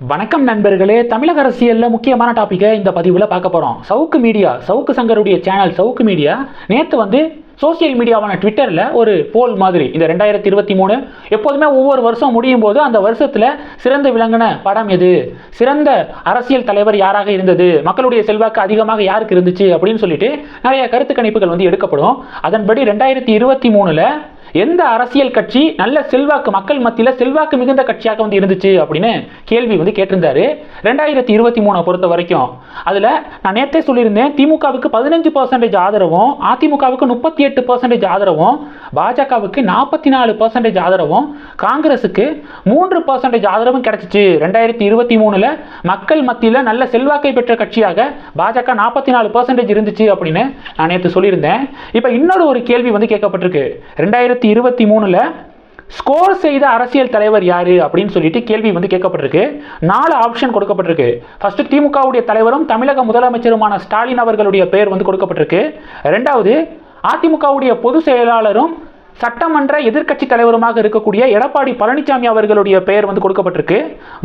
வணக்கம் நண்பர்களே தமிழக அரசியலில் முக்கியமான டாப்பிக்கை இந்த பதிவில் பார்க்க போகிறோம் சவுக்கு மீடியா சவுக்கு சங்கருடைய சேனல் சவுக்கு மீடியா நேற்று வந்து சோசியல் மீடியாவான ட்விட்டரில் ஒரு போல் மாதிரி இந்த ரெண்டாயிரத்தி இருபத்தி மூணு. எப்போதுமே ஒவ்வொரு வருஷம் முடியும் போது அந்த வருஷத்தில் சிறந்த விளங்கின படம் எது? சிறந்த அரசியல் தலைவர் யாராக இருந்தது? மக்களுடைய செல்வாக்கு அதிகமாக யாருக்கு இருந்துச்சு? அப்படின்னு சொல்லிட்டு நிறைய கருத்து கணிப்புகள் வந்து எடுக்கப்படும் அதன்படி ரெண்டாயிரத்தி இருபத்தி மூணில் எந்த அரசியல் கட்சி நல்ல செல்வாக்கு மக்கள் மத்தியில் செல்வாக்கு மிகுந்த கட்சியாக வந்து இருந்துச்சு அப்படின்னு கேள்வி வந்து கேட்டிருந்தாரு. ரெண்டாயிரத்தி இருபத்தி மூணை பொறுத்த வரைக்கும். அதில் நான் நேற்றே சொல்லியிருந்தேன் திமுகவுக்கு பதினஞ்சு பர்சன்டேஜ் ஆதரவும் அதிமுகவுக்கு முப்பத்தி எட்டு பர்சன்டேஜ் ஆதரவும் பாஜகவுக்கு நாற்பத்தி நாலு பர்சன்டேஜ் ஆதரவும் காங்கிரஸுக்கு மூன்று பர்சன்டேஜ் ஆதரவும் கிடைச்சிச்சு. ரெண்டாயிரத்தி இருபத்தி மூணில் மக்கள் மத்தியில் நல்ல செல்வாக்கை பெற்ற கட்சியாக பாஜக நாற்பத்தி நாலு பர்சன்டேஜ் இருந்துச்சு அப்படின்னு நான் நேற்று சொல்லியிருந்தேன். இப்போ இன்னொரு ஒரு கேள்வி வந்து கேட்கப்பட்டிருக்கு. ரெண்டாயிரத்தி இருபத்தி மூணில் ஸ்கோர் செய்த அரசியல் தலைவர் யார்? அப்படின்னு சொல்லிட்டு கேள்வி வந்து கேட்கப்பட்டிருக்கு. நாலு ஆப்ஷன் கொடுக்கப்பட்டிருக்கு. ஃபர்ஸ்ட் திமுகவுடைய தலைவரும் தமிழக முதலமைச்சருமான ஸ்டாலின் அவர்களுடைய பெயர் வந்து கொடுக்கப்பட்டிருக்கு. ரெண்டாவது அதிமுகவுடைய பொதுச் செயலாளரும் சட்டமன்ற எதிர்க்கட்சி தலைவருமாக இருக்கக்கூடிய எடப்பாடி பழனிசாமி அவர்களுடைய பெயர் வந்து கொடுக்கப்பட்டிருக்கு.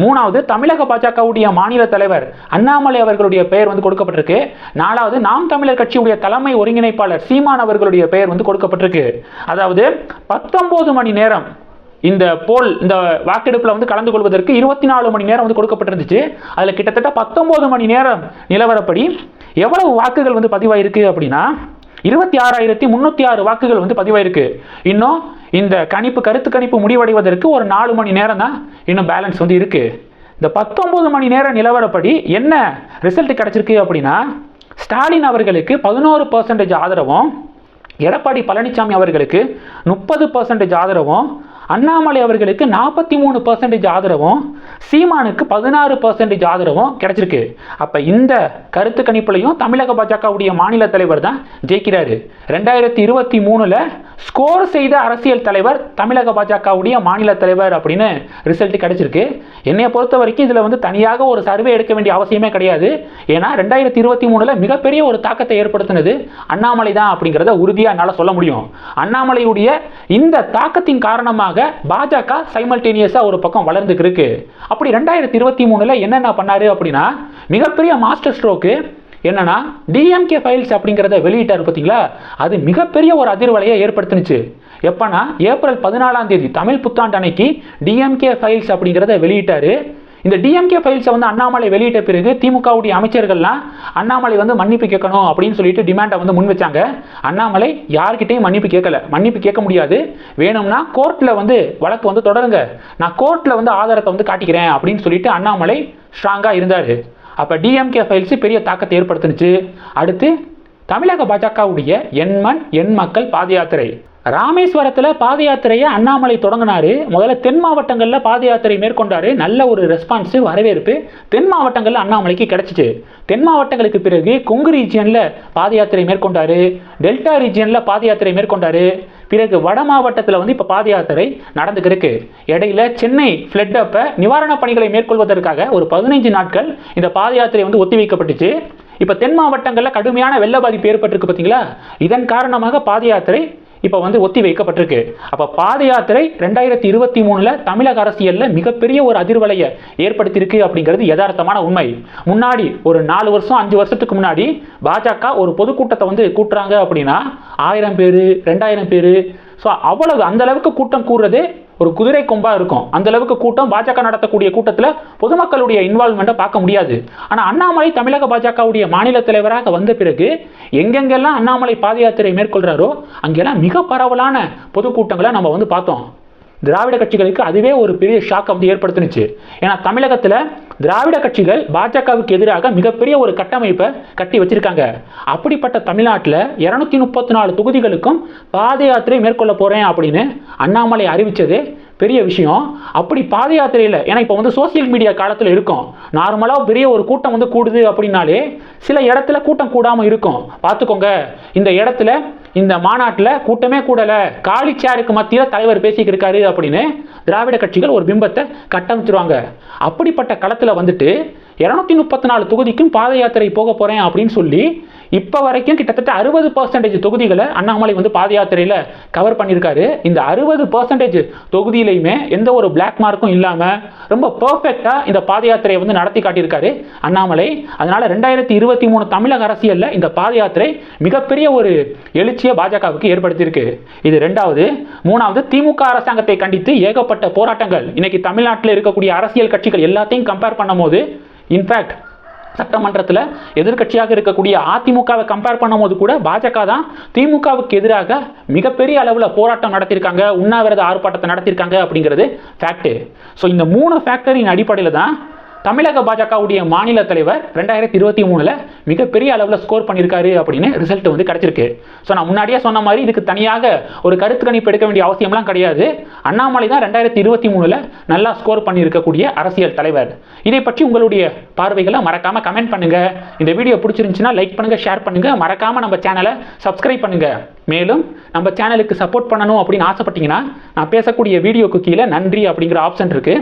மூணாவது தமிழக பாஜகவுடைய மாநில தலைவர் அண்ணாமலை அவர்களுடைய பெயர் வந்து கொடுக்கப்பட்டிருக்கு. நாலாவது நாம் தமிழர் கட்சியுடைய தலைமை ஒருங்கிணைப்பாளர் சீமான் அவர்களுடைய பெயர் வந்து கொடுக்கப்பட்டிருக்கு. அதாவது பத்தொன்பது மணி நேரம் இந்த போல் இந்த வாக்கெடுப்பில் வந்து கலந்து கொள்வதற்கு இருபத்தி நாலு மணி நேரம் வந்து கொடுக்கப்பட்டிருந்துச்சு. அதில் கிட்டத்தட்ட பத்தொன்பது மணி நேரம் நிலவரப்படி எவ்வளவு வாக்குகள் வந்து பதிவாயிருக்கு அப்படின்னா இருபத்தி ஆறாயிரத்தி முன்னூற்றி ஆறு வாக்குகள் வந்து பதிவாயிருக்கு. இன்னும் இந்த கணிப்பு கருத்து கணிப்பு முடிவடைவதற்கு ஒரு நாலு மணி நேரம் தான் இன்னும் பேலன்ஸ் வந்து இருக்கு. இந்த பத்தொன்பது மணி நேர நிலவரப்படி என்ன ரிசல்ட் கிடைச்சிருக்கு அப்படின்னா ஸ்டாலின் அவர்களுக்கு பதினோரு பர்சன்டேஜ் ஆதரவும் எடப்பாடி பழனிசாமி அவர்களுக்கு முப்பது பர்சன்டேஜ் ஆதரவும் அண்ணாமலை அவர்களுக்கு நாற்பத்தி மூணு பர்சன்டேஜ் ஆதரவும் சீமானுக்கு பதினாறு பர்சன்டேஜ் ஆதரவும் கிடைச்சிருக்கு. அப்போ இந்த கருத்து கணிப்புலையும் தமிழக பாஜகவுடைய மாநில தலைவர் தான் ஜெயிக்கிறாரு. ரெண்டாயிரத்தி இருபத்தி மூணில் ஸ்கோர் செய்த அரசியல் தலைவர் தமிழக பாஜகவுடைய மாநில தலைவர் அப்படின்னு ரிசல்ட் கிடைச்சிருக்கு. என்னைய பொறுத்த வரைக்கும் இதில் வந்து தனியாக ஒரு சர்வே எடுக்க வேண்டிய அவசியமே கிடையாது. ஏன்னா ரெண்டாயிரத்தி இருபத்தி மூணில் மிகப்பெரிய ஒரு தாக்கத்தை ஏற்படுத்தினது அண்ணாமலை தான் அப்படிங்கிறத உறுதியாக என்னால் சொல்ல முடியும். அண்ணாமலையுடைய இந்த தாக்கத்தின் காரணமாக பாஜக சைமல்டேனியஸாக ஒரு பக்கம் வளர்ந்துக்கு இருக்கு அப்படி ரெண்டாயிரத்தி இருபத்தி மூணில் என்னென்ன பண்ணார் அப்படின்னா மிகப்பெரிய மாஸ்டர் ஸ்ட்ரோக்கு என்னன்னா டிஎம்கே ஃபைல்ஸ் அப்படிங்கிறத வெளியிட்டார் பார்த்தீங்களா? அது மிகப்பெரிய ஒரு அதிர்வலையை ஏற்படுத்துனுச்சு. எப்போனா ஏப்ரல் பதினாலாம் தேதி தமிழ் புத்தாண்டு அன்னைக்கு டிஎம்கே ஃபைல்ஸ் அப்படிங்கிறத வெளியிட்டார். இந்த டிஎம்கே ஃபைல்ஸை வந்து அண்ணாமலை வெளியிட்ட பிறகு திமுகவுடைய அமைச்சர்கள்லாம் அண்ணாமலை வந்து மன்னிப்பு கேட்கணும் அப்படின்னு சொல்லிட்டு டிமாண்டை வந்து முன் வச்சாங்க. அண்ணாமலை யார்கிட்டையும் மன்னிப்பு கேட்கல. மன்னிப்பு கேட்க முடியாது. வேணும்னா கோர்ட்டில் வந்து வழக்கு வந்து தொடருங்க. நான் கோர்ட்டில் வந்து ஆதாரத்தை வந்து காட்டிக்கிறேன் அப்படின்னு சொல்லிட்டு அண்ணாமலை ஸ்ட்ராங்காக இருந்தார். அப்போ டிஎம்கே ஃபைல்ஸ் பெரிய தாக்கத்தை ஏற்படுத்துனுச்சு. அடுத்து தமிழக பாஜகவுடைய எண்மண் எண் மக்கள் பாத யாத்திரை ராமேஸ்வரத்தில் பாத யாத்திரையை அண்ணாமலை தொடங்கினாரு. முதல்ல தென் மாவட்டங்களில் பாத யாத்திரை மேற்கொண்டாரு. நல்ல ஒரு ரெஸ்பான்ஸு வரவேற்பு. தென் மாவட்டங்களில் அண்ணாமலைக்கு கிடைச்சிச்சு. தென் மாவட்டங்களுக்கு பிறகு கொங்கு ரீஜியனில் பாத யாத்திரை மேற்கொண்டாரு. டெல்டா ரீஜியனில் பாத யாத்திரை மேற்கொண்டாரு. பிறகு வட மாவட்டத்தில் வந்து இப்போ பாத யாத்திரை நடந்துக்கிருக்கு. இடையில சென்னை ஃப்ளட் அப்போ நிவாரணப் பணிகளை மேற்கொள்வதற்காக ஒரு பதினைஞ்சு நாட்கள் இந்த பாத யாத்திரை வந்து ஒத்திவைக்கப்பட்டுச்சு இப்போ தென் மாவட்டங்களில் கடுமையான வெள்ள பாதிப்பு ஏற்பட்டிருக்கு பார்த்தீங்களா இதன் காரணமாக பாத யாத்திரை இப்போ வந்து ஒத்தி வைக்கப்பட்டிருக்கு. அப்போ பாத யாத்திரை ரெண்டாயிரத்தி இருபத்தி மூணில் தமிழக அரசியலில் மிகப்பெரிய ஒரு அதிர்வலையை ஏற்படுத்தியிருக்கு அப்படிங்கிறது யதார்த்தமான உண்மை. முன்னாடி ஒரு நாலு வருஷம் அஞ்சு வருஷத்துக்கு முன்னாடி பாஜக ஒரு பொதுக்கூட்டத்தை வந்து கூட்டுறாங்க அப்படின்னா ஆயிரம் பேர் ரெண்டாயிரம் பேர். ஸோ அவ்வளவு அந்த அளவுக்கு கூட்டம் கூடுறது ஒரு குதிரை கொம்பா இருக்கும். அந்த அளவுக்கு கூட்டம் பாஜக நடத்தக்கூடிய கூட்டத்தில் பொதுமக்களுடைய இன்வால்மெண்ட்டை பார்க்க முடியாது. ஆனால் அண்ணாமலை தமிழக பாஜகவுடைய மாநில தலைவராக வந்த பிறகு எங்கெங்கெல்லாம் அண்ணாமலை பாத யாத்திரை மேற்கொள்கிறாரோ அங்கெல்லாம் மிக பரவலான பொதுக்கூட்டங்களை நம்ம வந்து பார்த்தோம். திராவிட கட்சிகளுக்கு அதுவே ஒரு பெரிய ஷாக்கை வந்து ஏற்படுத்துனுச்சு. ஏன்னா தமிழகத்தில் திராவிட கட்சிகள் பாஜகவுக்கு எதிராக மிகப்பெரிய ஒரு கட்டமைப்பை கட்டி வச்சிருக்காங்க. அப்படிப்பட்ட தமிழ்நாட்டில் இரநூத்தி முப்பத்தி நாலு தொகுதிகளுக்கும் பாத யாத்திரை மேற்கொள்ள போகிறேன் அப்படின்னு அண்ணாமலை அறிவித்தது பெரிய விஷயம். அப்படி பாத யாத்திரையில் ஏன்னா இப்போ வந்து சோசியல் மீடியா காலத்தில் இருக்கும். நார்மலாக பெரிய ஒரு கூட்டம் வந்து கூடுது அப்படின்னாலே சில இடத்துல கூட்டம் கூடாமல் இருக்கும். பார்த்துக்கோங்க இந்த இடத்துல இந்த மாநாட்டில் கூட்டமே கூடலை. காலி சேருக்கு மத்தியில் தலைவர் பேசிக்கிட்டு இருக்காரு அப்படின்னு திராவிட கட்சிகள் ஒரு பிம்பத்தை கட்டமைச்சிருவாங்க. அப்படிப்பட்ட களத்தில் வந்துட்டு இரநூத்தி முப்பத்தி நாலு தொகுதிக்கும் பாத யாத்திரை போக போகிறேன் அப்படின்னு சொல்லி இப்போ வரைக்கும் கிட்டத்தட்ட அறுபது பர்சன்டேஜ் தொகுதிகளை அண்ணாமலை வந்து பாத யாத்திரையில் கவர் பண்ணியிருக்காரு. இந்த அறுபது பர்சன்டேஜ் தொகுதியிலையுமே எந்த ஒரு பிளாக் மார்க்கும் இல்லாமல் ரொம்ப பர்ஃபெக்டாக இந்த பாத யாத்திரையை வந்து நடத்தி காட்டியிருக்காரு அண்ணாமலை. அதனால் ரெண்டாயிரத்தி இருபத்தி மூணு தமிழக அரசியலில் இந்த பாத யாத்திரை மிகப்பெரிய ஒரு எழுச்சியை பாஜகவுக்கு ஏற்படுத்தியிருக்கு. இது ரெண்டாவது. மூணாவது திமுக அரசாங்கத்தை கண்டித்து ஏகப்பட்ட போராட்டங்கள். இன்னைக்கு தமிழ்நாட்டில் இருக்கக்கூடிய அரசியல் கட்சிகள் எல்லாத்தையும் கம்பேர் பண்ணும்போது இன்ஃபேக்ட் சட்டமன்றத்தில் எதிர்க்கட்சியாக இருக்கக்கூடிய அதிமுகவை கம்பேர் பண்ணும்போது கூட பாஜக தான் திமுகவுக்கு எதிராக மிகப்பெரிய அளவில் போராட்டம் நடத்தியிருக்காங்க உண்ணாவிரத ஆர்ப்பாட்டத்தை நடத்தியிருக்காங்க அப்படிங்கிறது ஃபேக்ட்டு ஸோ இந்த மூணு ஃபேக்டரின் அடிப்படையில் தான் தமிழக பாஜகவுடைய மாநில தலைவர் ரெண்டாயிரத்தி இருபத்தி மூணில் மிகப்பெரிய அளவில் ஸ்கோர் பண்ணியிருக்காரு அப்படின்னு ரிசல்ட் வந்து கிடச்சிருக்கு. ஸோ நான் முன்னாடியே சொன்ன மாதிரி இதுக்கு தனியாக ஒரு கருத்து கணிப்பு எடுக்க வேண்டிய அவசியம்லாம் கிடையாது. அண்ணாமலை தான் ரெண்டாயிரத்தி இருபத்தி மூணில் நல்லா ஸ்கோர் பண்ணியிருக்கக்கூடிய அரசியல் தலைவர். இதை பற்றி உங்களுடைய பார்வைகளை மறக்காமல் கமெண்ட் பண்ணுங்கள் இந்த வீடியோ பிடிச்சிருந்துச்சுன்னா லைக் பண்ணுங்கள் ஷேர் பண்ணுங்கள் மறக்காமல் நம்ம சேனலை சப்ஸ்கிரைப் பண்ணுங்கள் மேலும் நம்ம சேனலுக்கு சப்போர்ட் பண்ணணும் அப்படின்னு ஆசைப்பட்டீங்கன்னா நான் பேசக்கூடிய வீடியோக்கு கீழே நன்றி அப்படிங்கிற ஆப்ஷன் இருக்குது